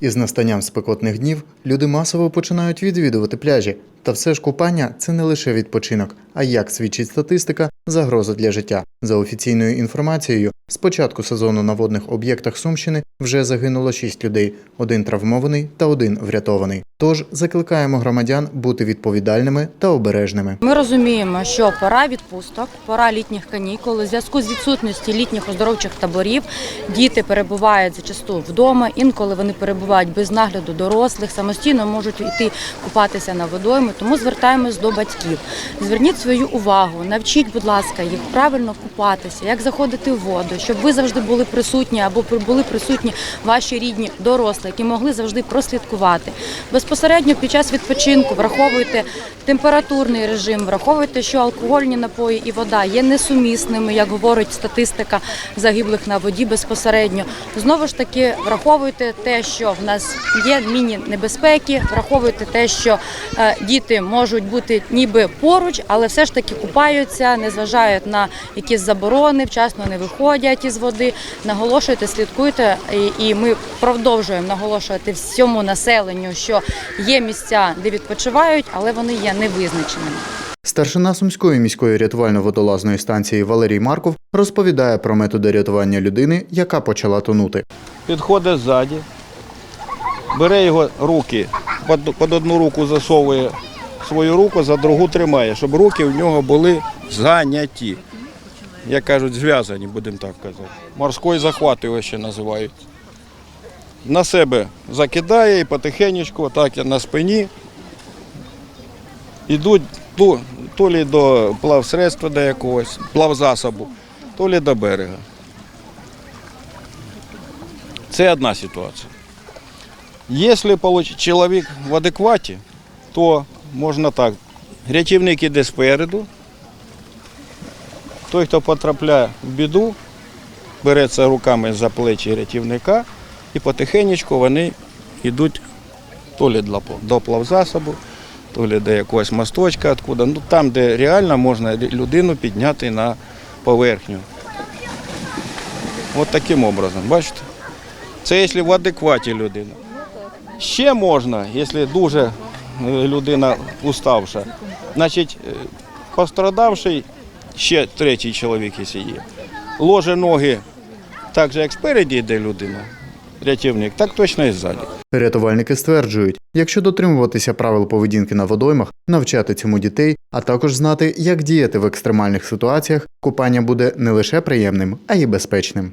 Із настанням спекотних днів люди масово починають відвідувати пляжі. Та все ж купання це не лише відпочинок, а як свідчить статистика, загроза для життя. За офіційною інформацією, з початку сезону на водних об'єктах Сумщини вже загинуло 6 людей, один травмований та один врятований. Тож закликаємо громадян бути відповідальними та обережними. Ми розуміємо, що пора відпусток, пора літніх канікул. У зв'язку з відсутністю літніх оздоровчих таборів діти перебувають зачасту вдома. Інколи вони перебувають без нагляду дорослих, самостійно можуть йти купатися на водойми. Тому звертаємось до батьків. Зверніть свою увагу, навчіть, будь ласка, їх правильно купатися, як заходити в воду, щоб ви завжди були присутні або були присутні ваші рідні дорослі, які могли завжди прослідкувати. Безпосередньо під час відпочинку враховуйте температурний режим, враховуйте, що алкогольні напої і вода є несумісними, як говорить статистика загиблих на воді безпосередньо. Знову ж таки, враховуйте те, що в нас є міні-небезпеки, враховуйте те, що е, діти можуть бути ніби поруч, але все ж таки купаються, не зважають на якісь заборони, вчасно не виходять із води. Наголошуйте, слідкуйте, і, і ми продовжуємо наголошувати всьому населенню, що є місця, де відпочивають, але вони є невизначеними. Старшина Сумської міської рятувально-водолазної станції Валерій Марков розповідає про методи рятування людини, яка почала тонути. підходить ззаді, бере його руки, під одну руку засовує свою руку, за другу тримає, щоб руки в нього були заняті. Як кажуть, зв'язані, будемо так казати. Морський захват його ще називають. На себе закидає і потихеньку, так як на спині. Йдуть то, то лі до плавсредства до якогось, плавзасобу, то лі до берега. Це одна ситуація. Якщо чоловік в адекваті, то можна так. Рятівник іде спереду. Той, хто потрапляє в біду, береться руками за плечі рятівника і потихеньку вони йдуть то лі до плавзасобу, то лі до якогось мосточка, откуда, ну, там, де реально можна людину підняти на поверхню. От таким образом, бачите? Це якщо в адекваті людина. Ще можна, якщо дуже людина уставша. Значить, е, пострадавший, ще третій чоловік, якщо є, ложе ноги так же, як спереді йде людина, рятівник, так точно і ззаді. Рятувальники стверджують, якщо дотримуватися правил поведінки на водоймах, навчати цьому дітей, а також знати, як діяти в екстремальних ситуаціях, купання буде не лише приємним, а й безпечним.